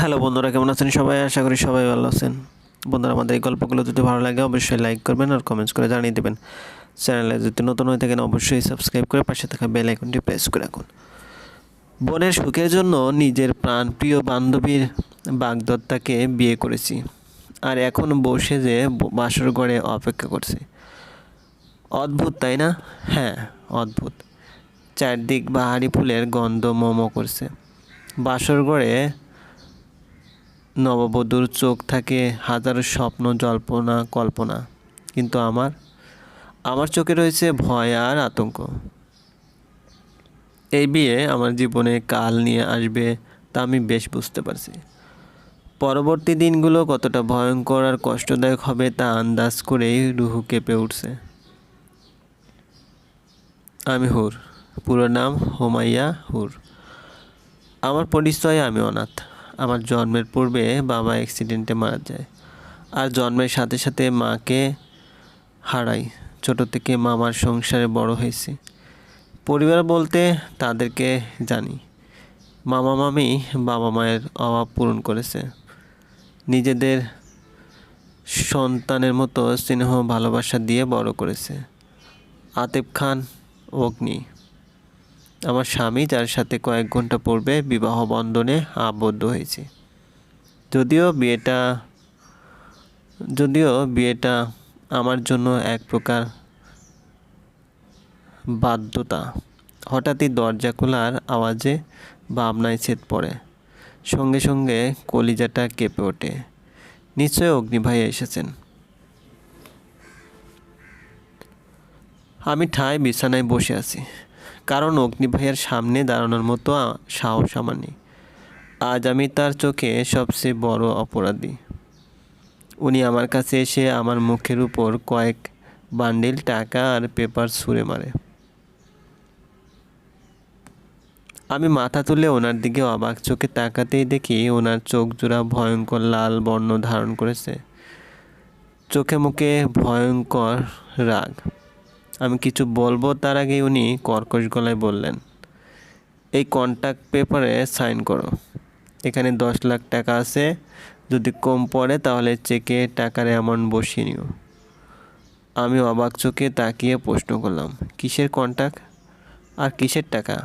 Hello বন্ধুরা, কেমন আছেন সবাই? আশা করি সবাই ভালো আছেন। বন্ধুরা, আমাদের এই গল্পগুলো যদি ভালো লাগে, অবশ্যই লাইক করবেন আর কমেন্টস করে জানিয়ে দেবেন। চ্যানেলে যদি নতুন হয়ে থাকেন, অবশ্যই সাবস্ক্রাইব করে পাশে থাকা বেল আইকনটি প্রেস করে রাখুন। বোনের সুখের জন্য নিজের প্রাণপ্রিয় বান্ধবীর বাগদত্তাকে বিয়ে করেছি আর এখন বসে যে বাসর ঘরে অপেক্ষা করছি। অদ্ভুত, তাই না? হ্যাঁ অদ্ভুত। চারদিক বাহারি ফুলের গন্ধ মোমো করছে। বাসর ঘরে নববধূর চোখ থাকে হাজারো স্বপ্ন জল্পনা, কল্পনা। কিন্তু আমার আমার চোখে রয়েছে ভয় আর আতঙ্ক। এই বিয়ে আমার জীবনে কাল নিয়ে আসবে তা আমি বেশ বুঝতে পারছি। পরবর্তী দিনগুলো কতটা ভয়ঙ্কর আর কষ্টদায়ক হবে তা আন্দাজ করেই রুহু কেঁপে উঠছে। আমি হুর, পুরো নাম হোমাইয়া হুর। আমার পরিচয় আমি অনাথ। আমার জন্মের পূর্বে বাবা অ্যাক্সিডেন্টে মারা যায়। আর জন্মের সাথে সাথে মাকে হারাই। ছোট থেকে মামার সংসারে বড় হয়েছি। পরিবার বলতে তাদেরকে জানি। মামা, মামি, বাবা মায়ের অভাব পূরণ করেছে। নিজেদের সন্তানের মতো স্নেহ ভালোবাসা দিয়ে বড় করেছে। আতেব খান, অগ্নি। আমার স্বামী, যার সাথে কয়েক ঘণ্টা পূর্বে বিবাহ বন্ধনে আবদ্ধ হয়েছে। যদিও বিয়েটা যদিও বিয়েটা আমার জন্য এক প্রকার বাধ্যতা। হঠাৎই দরজা খোলার আওয়াজে ভাবনায় ছেদ পড়ে। সঙ্গে সঙ্গে কলিজাটা কেঁপে ওঠে। নিশ্চয় অগ্নিভাই এসেছেন। আমি ঠায় বিছানায় বসে আছি। কারণ অগ্নিভাইয়ের সামনে দাঁড়ানোর মতো সাহস আমার নেই। আজ আমি তার চোখে সবচেয়ে বড় অপরাধী। উনি আমার কাছে এসে আমার মুখের উপর কয়েক বান্ডিল, টাকা আর পেপার ছুঁড়ে মারে। আমি মাথা তুলে ওনার দিকে অবাক চোখে তাকাতেই দেখি ওনার চোখ জোড়া ভয়ঙ্কর লাল বর্ণ ধারণ করেছে। চোখে মুখে ভয়ঙ্কর রাগ। আমি কিছু বলব, তার আগে উনি কর্কশ গলায় বললেন, এই কন্ট্যাক্ট পেপারে সাইন করো। এখানে দশ লাখ টাকা আছে, যদি কম পড়ে তাহলে চেকে টাকার অ্যামাউন্ট বসিয়ে নিও। আমি অবাক চোখে তাকিয়ে প্রশ্ন করলাম, কিসের কন্ট্যাক্ট আর কিসের টাকা?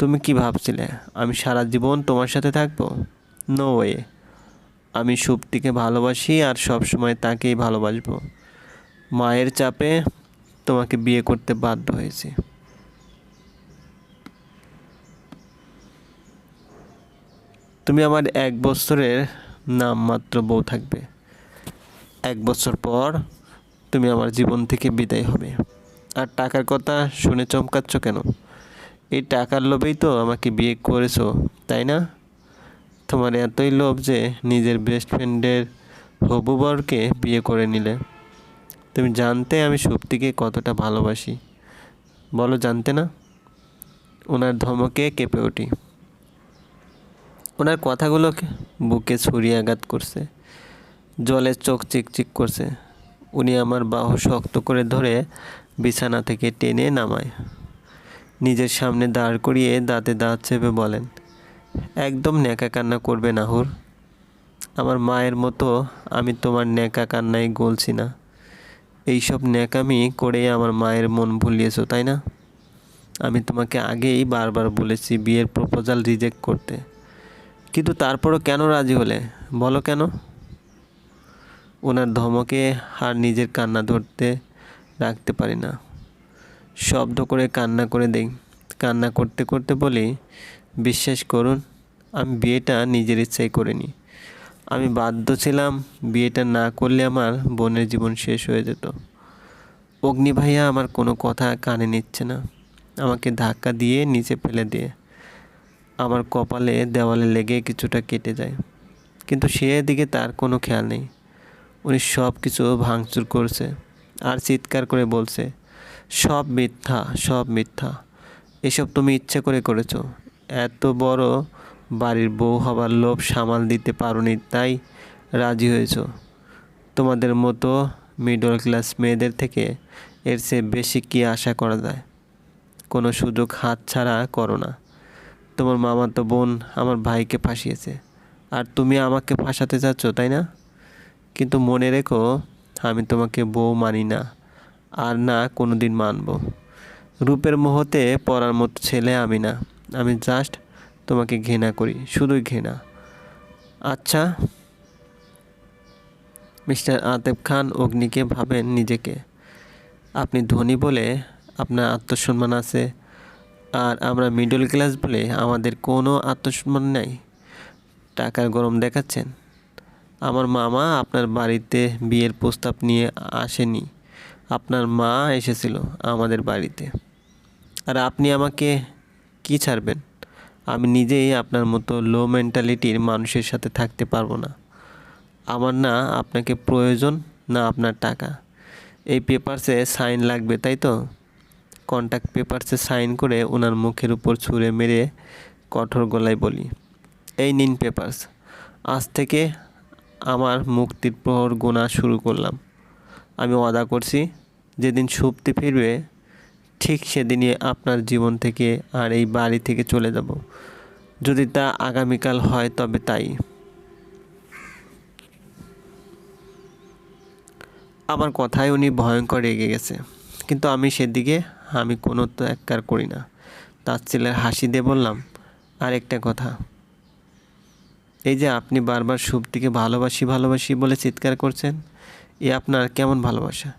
তুমি কি ভাবছিলে, আমি সারা জীবন তোমার সাথে থাকব? নো ওয়ে আমি সুপ্তিকে ভালোবাসি আর সবসময় তাকেই ভালোবাসবো। মায়ের চাপে তোমাকে বিয়ে করতে বাধ্য হয়েছি। তুমি আমার এক বছরের নামমাত্র বউ থাকবে। এক বছর পর তুমি আমার জীবন থেকে বিদায় হবে। আর টাকার কথা শুনে চমকাচ্ছ কেন? এই টাকার লোভেই তো আমাকে বিয়ে করেছ, তাই না? তোমার এতই লোভ যে নিজের বেস্ট ফ্রেন্ডের হবু বরকে বিয়ে করে নিলে। তুমি জানতে আমি সুপ্তিকে কতটা ভালোবাসি। বলো, জানতে না? ওনার ধমকে কেঁপে উঠি। ওনার কথাগুলোকে বুকে ছুরি আঘাত করছে। জলে চোখ চিকচিক করছে। উনি আমার বাহু শক্ত করে ধরে বিছানা থেকে টেনে নামায়। নিজের সামনে দাঁড় করিয়ে দাঁতে দাঁত চেপে বলেন, একদম ন্যাকা কান্না করবে নাহুর আমার মায়ের মতো আমি তোমার ন্যাকা কান্নায় গলছি না। এইসব ন্যাকামি করে আমার মায়ের মন ভুলিয়েছো, তাই না? আমি তোমাকে আগেই বারবার বলেছি বিয়ের প্রপোজাল রিজেক্ট করতে। কিন্তু তারপরও কেন রাজি হলে? বলো কেন? ওনার ধমকে আর নিজের কান্না ধরতে রাখতে পারি না। শব্দ করে কান্না করে দেই। কান্না করতে করতে বলি, বিশ্বাস করুন, আমি বিয়েটা নিজের ইচ্ছায় করিনি। আমি বাধ্য ছিলাম বিয়েটা না করলে আমার বোনের জীবন শেষ হয়ে যেত। অগ্নি ভাইয়া আমার কোনো কথা কানে নিচ্ছে না। আমাকে ধাক্কা দিয়ে নিচে ফেলে দিয়ে আমার কপালে, দেওয়ালে লেগে কিছুটা কেটে যায়। কিন্তু সে দিকে তার কোনো খেয়াল নেই। উনি সব কিছু ভাঙচুর করছে আর চিৎকার করে বলছে, সব মিথ্যা সব মিথ্যা। এসব তুমি ইচ্ছে করে করেছ। এত বড় বাড়ির বউ হবার লোভ সামাল দিতে পারোনি, তাই রাজি হয়েছ। তোমাদের মতো মিডল ক্লাস মেয়েদের থেকে এর চেয়ে বেশি কী আশা করা যায়? কোনো সুযোগ হাত ছাড়া করো না। তোমার মামা তো বোন আমার ভাইকে ফাঁসিয়েছে। আর তুমি আমাকে ফাঁসাতে চাচ্ছ, তাই না? কিন্তু মনে রেখো, আমি তোমাকে বউ মানি না, আর না কোনো দিন মানব। রূপের মোহতে পড়ার মতো ছেলে আমি না। আমি জাস্ট তোমাকে ঘৃণা করি, শুধুই ঘৃণা। আচ্ছা মিস্টার আতেব খান অগ্নিকে ভাবেন নিজেকে। আপনি ধনী বলে আপনার আত্মসম্মান আছে, আর আমরা মিডল ক্লাস বলে আমাদের কোনো আত্মসম্মান নাই। টাকার গরম দেখাচ্ছেন। আমার মামা আপনার বাড়িতে বিয়ের প্রস্তাব নিয়ে আসেনি। আপনার মা এসেছিল আমাদের বাড়িতে। আর আপনি আমাকে কি ছাড়বেন? আমি নিজেই আপনার মতো লো মেন্টালিটির মানুষের সাথে থাকতে পারব না। আমার না আপনাকে প্রয়োজন, না আপনার টাকা। এই পেপারসে সাইন লাগবে, তাই তো? কন্ট্যাক্ট পেপারসে সাইন করে ওনার মুখের উপর ছুঁড়ে মেরে কঠোর গলায় বলি, এই নিন পেপারস আজ থেকে আমার মুক্তির প্রহর গোনা শুরু করলাম। আমি ওয়াদা করছি, যেদিন সুপ্তি ফিরবে ঠিক সেদিনই আপনার জীবন থেকে আর এই বাড়ি থেকে চলে যাব। যদি তা আগামীকাল হয় তবে তাই। আমার কথায় উনি ভয়ঙ্কর রেগে গেছে। কিন্তু আমি সেদিকে, আমি কোনো তো এককার করি না। তার ছেলের হাসি দিয়ে বললাম, আর একটা কথা। এই যে আপনি বারবার সুপ্তিকে ভালোবাসি ভালোবাসি বলে চিৎকার করছেন, এ আপনার কেমন ভালোবাসা?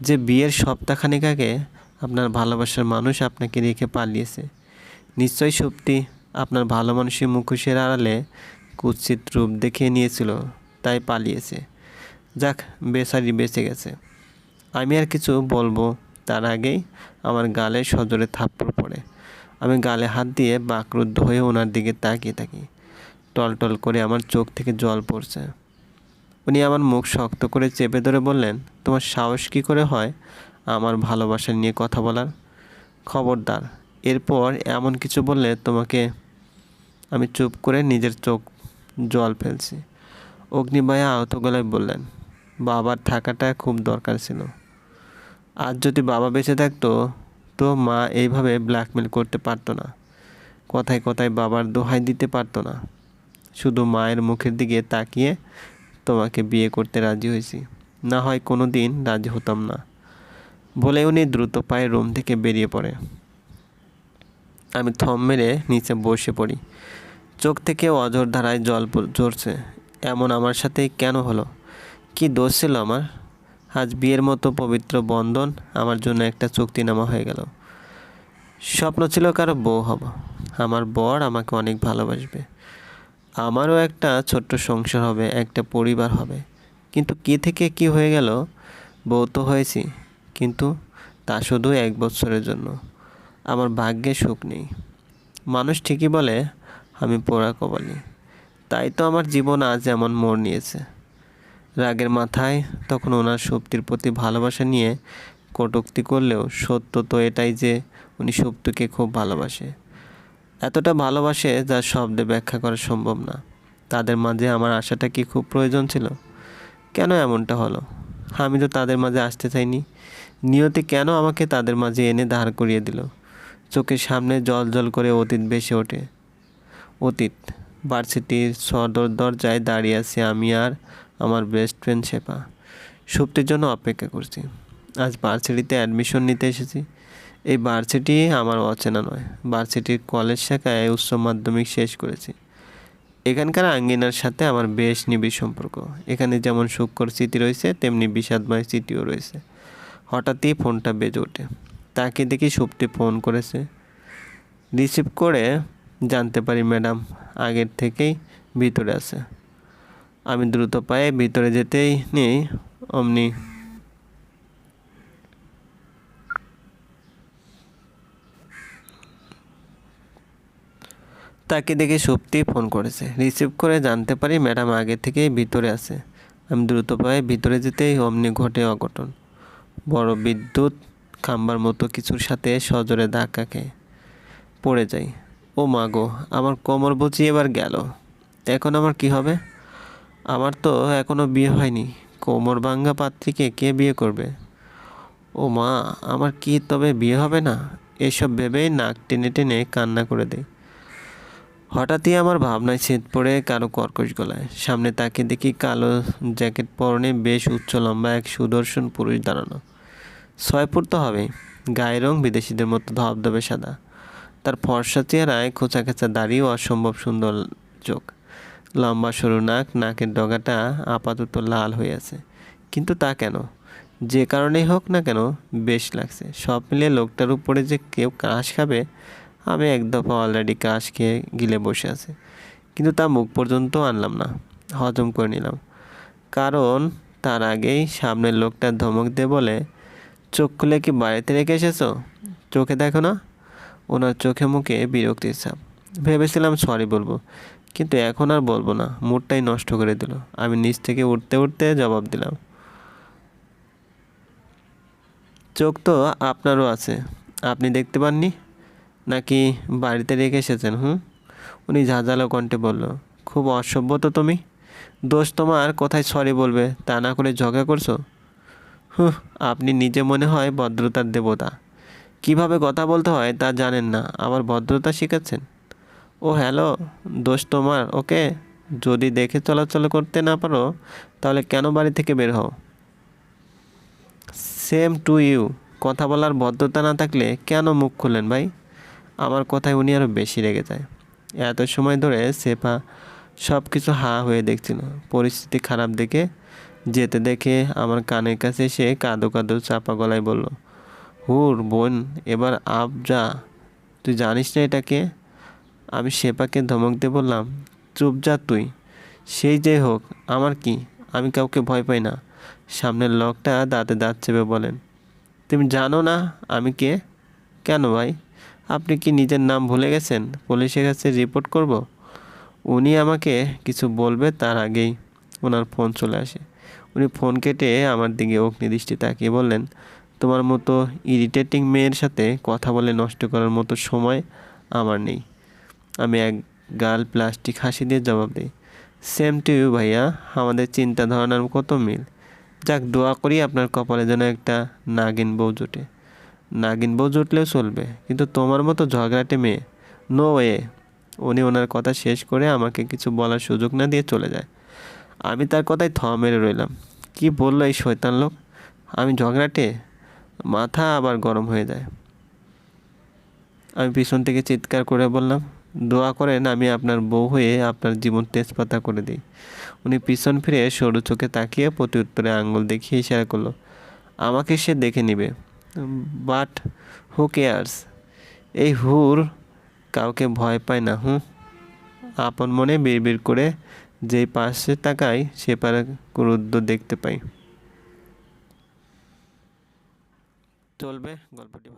যে বিয়ের সপ্তাহখানেক আগে আপনার ভালোবাসার মানুষ আপনাকে রেখে পালিয়েছে। নিশ্চয়ই সুপ্তি আপনার ভালো মানুষের মুখোশের আড়ালে কুৎসিত রূপ দেখিয়ে নিয়েছিল, তাই পালিয়েছে। যাক, বেচারি বেঁচে গেছে। আমি আর কিছু বলব, তার আগেই আমার গালে সজোরে থাপ্পড় পড়ে। আমি গালে হাত দিয়ে বাকরুদ্ধ হয়ে ওনার দিকে তাকিয়ে থাকি। টলটল করে আমার চোখ থেকে জল পড়ছে। উনি আমার মুখ শক্ত করে চেপে ধরে বললেন, তোমার সাহস কী করে হয়? আমার ভালোবাসা নিয়ে কথা বলার খবরদার। এরপর এমন কিছু বললে তোমাকে আমি চুপ করে নিজের চোখ জল ফেলছি। অগ্নিবায়া আহত গলায় বললেন, বাবার থাকাটা খুব দরকার ছিল। আজ যদি বাবা বেঁচে থাকতো, তো মা এইভাবে ব্ল্যাকমেল করতে পারতো না। কথায় কথায় বাবার দোহাই দিতে পারতো না। শুধু মায়ের মুখের দিকে তাকিয়ে তোমাকে বিয়ে করতে রাজি হয়েছি। না হয় কোনো দিন রাজি হতাম না। বলে উনি দ্রুত পায়ে রুম থেকে বেরিয়ে পড়ে। আমি থম মেরে নিচে বসে পড়ি। চোখ থেকে অজর ধারায় জল ঝরছে। এমন আমার সাথে কেন হলো? কি দোষ ছিল আমার? আজ বিয়ের মতো পবিত্র বন্ধন আমার জন্য একটা চুক্তিনামা হয়ে গেল। স্বপ্ন ছিল কারও বউ হব। আমার বর আমাকে অনেক ভালোবাসবে। আমারও একটা ছোট্ট সংসার হবে, একটা পরিবার হবে। কিন্তু কি থেকে কি হয়ে গেল? বউ তো হয়েছি। কিন্তু তা শুধু এক বছরের জন্য। আমার ভাগ্যে সুখ নেই। মানুষ ঠিকই বলে, আমি পোড়া কবালি। তাই তো আমার জীবন আজ এমন মোড় নিয়েছে। রাগের মাথায় তখন ওনার শক্তির প্রতি ভালোবাসা নিয়ে কটুক্তি করলেও সত্য তো এটাই যে উনি সুপ্তকে খুব ভালোবাসে। এতটা ভালোবাসে যা শব্দে ব্যাখ্যা করা সম্ভব না। তাদের মাঝে আমার আশাটা কি খুব প্রয়োজন ছিল? কেন এমনটা হলো? আমি তো তাদের মাঝে আসতে চাইনি। নিয়তি কেন আমাকে তাদের মাঝে এনে দাঁড় করিয়ে দিল? চোখের সামনে জল জল করে অতীত বেসে ওঠে। অতীত, ভার্সিটির সদর দরজায় দাঁড়িয়ে আছি আমি আর আমার বেস্ট ফ্রেন্ড শেপা সুপ্তির জন্য অপেক্ষা করছি। আজ ভার্সিটিতে অ্যাডমিশন নিতে এসেছি। এই ভার্সিটি আমার অচেনা নয়। ভার্সিটির কলেজ শাখায় উচ্চ মাধ্যমিক শেষ করেছি। এখানকার আঙ্গিনার সাথে আমার বেশ নিবিড় সম্পর্ক। এখানে যেমন সুখকর স্মৃতি রয়েছে, তেমনি বিষাদময় স্মৃতিও রয়েছে। হঠাৎই ফোনটা বেজে ওঠে। তাকে দেখি সুপ্তি ফোন করেছে। রিসিভ করে জানতে পারি ম্যাডাম আগের থেকেই ভিতরে আছে। আমি দ্রুত পায়ে ভিতরে যেতেই নেই, অমনি তাকে দেখে সত্যি ফোন করেছে। রিসিভ করে জানতে পারি ম্যাডাম আগে থেকেই ভিতরে আছে। আমি দ্রুত পায়ে ভিতরে যেতেই অমনি ঘটে অঘটন। বড় বিদ্যুৎ খাম্বার মতো কিছুর সাথে সজোরে ধাক্কা খেয়ে পড়ে যাই ও মা গো, আমার কোমর বুঝি এবার গেল। এখন আমার কি হবে? আমার তো এখনও বিয়ে হয়নি। কোমর ভাঙ্গা পাত্রীকে কে বিয়ে করবে? ও মা, আমার কি তবে বিয়ে হবে না? এসব ভেবেই নাক টেনে টেনে কান্না করে দেয়। হঠাৎই আমার ভাবনায় ছেদ পড়ে কারও কর্কশ গলায়। সামনে তাকে দেখি কালো জ্যাকেট পরনে বেশ উচ্চ লম্বা এক সুদর্শন পুরুষ দাঁড়ানো। ছয় ফুট তো হবে গায়ের রং বিদেশিদের মতো ধবধবে সাদা। তার ফর্সা চেহারায় খোঁচা খেঁচা দাড়ি ও অসম্ভব সুন্দর চোখ। লম্বা সরু নাক, নাকের ডগাটা আপাতত লাল হয়ে আছে। কিন্তু তা কেন? যে কারণেই হোক না কেন, বেশ লাগছে। সব মিলিয়ে লোকটার উপরে যে কেউ ক্রাশ খাবে আমি এক দফা অলরেডি কাশ খেয়ে গিলে বসে আছে। কিন্তু তা মুখ পর্যন্ত আনলাম না, হজম করে নিলাম। কারণ তার আগেই সামনের লোকটা ধমক দিয়ে বলে, চোখ খুলে কি বাড়িতে রেখে এসেছ? চোখে দেখো না? ওনার চোখে মুখে বিরক্তির ছাপ। ভেবেছিলাম সরি বলব, কিন্তু এখন আর বলব না, মুডটাই নষ্ট করে দিল। আমি নিচ থেকে উঠতে উঠতে জবাব দিলাম, চোখ তো আপনারও আছে, আপনি দেখতে পাননি? নাকি বাড়িতে রেখে এসেছেন, হুম? উনি ঝাঁঝালো কণ্ঠে বলল, খুব অসভ্য তো তুমি? দোষ তোমার কোথায় সরি বলবে? তা না করে ঝগড়া করছ? হুহ আপনি নিজে মনে হয় ভদ্রতার দেবতা। কীভাবে কথা বলতে হয় তা জানেন না, আবার ভদ্রতা শিখাচ্ছেন? ও হ্যালো, দোষ তোমার, ওকে? যদি দেখে চলাচল করতে না পারো, তাহলে কেন বাড়ি থেকে বের হও? সেম টু ইউ, কথা বলার ভদ্রতা না থাকলে কেন মুখ খুললেন ভাই? আমার কথায় উনি আরও বেশি রেগে যায়। এত সময় ধরে সেফা সব কিছু হা হয়ে দেখছিল। পরিস্থিতি খারাপ দেখে যেতে দেখে আমার কানের কাছে এসে কাঁদো কাঁদো চাপা গলায় বলল, হুর বোন, এবার আপ যা। তুই জানিস না এটাকে আমি সেপাকে ধমক দিয়ে বললাম, চুপ যা তুই। সেই যে হোক, আমার কি? আমি কাউকে ভয় পাই না। সামনের লোকটা দাঁতে দাঁত চেপে বলেন, তুমি জানো না আমি কে? কেন ভাই? আপনি কি নিজের নাম ভুলে গেছেন? পুলিশের কাছে রিপোর্ট করব? উনি আমাকে কিছু বলবে তার আগেই ওনার ফোন চলে আসে। উনি ফোন কেটে আমার দিকে অগ্নিদৃষ্টি তাকিয়ে বললেন, তোমার মতো ইরিটেটিং মেয়ের সাথে কথা বলে নষ্ট করার মতো সময় আমার নেই। আমি এক গাল প্লাস্টিক হাসি দিয়ে জবাব দিই সেম টু ইউ ভাইয়া। আমাদের চিন্তা ধারণার কত মিল? যাক, দোয়া করি আপনার কপালে যেন একটা নাগিন বউ জোটে। নাগিন বউ জুটলেও চলবে। কিন্তু তোমার মতো ঝগড়াটে মেয়ে নো ওয়ে উনি ওনার কথা শেষ করে আমাকে কিছু বলার সুযোগ না দিয়ে চলে যায়। আমি তার কথায় থ মেরে রইলাম। কি বলল এই শয়তান লোক? আমি ঝগড়াটে? মাথা আবার গরম হয়ে যায়। আমি পিছন থেকে চিৎকার করে বললাম, দোয়া করেন আমি আপনার বউ হয়ে আপনার জীবন তেজপাতা করে দিই। উনি পিছন ফিরে সরু চোখে তাকিয়ে প্রতি উত্তরে আঙ্গুল দেখিয়ে ইশারা করল, আমাকে সে দেখে নিবে। But who cares? এই হুর কাউকে ভয় পায় না হু আপন মনে বিড় করে যেই পাশে তাকাই সে পারে ক্রুদ্ধ দেখতে পাই চলবে গল্পটি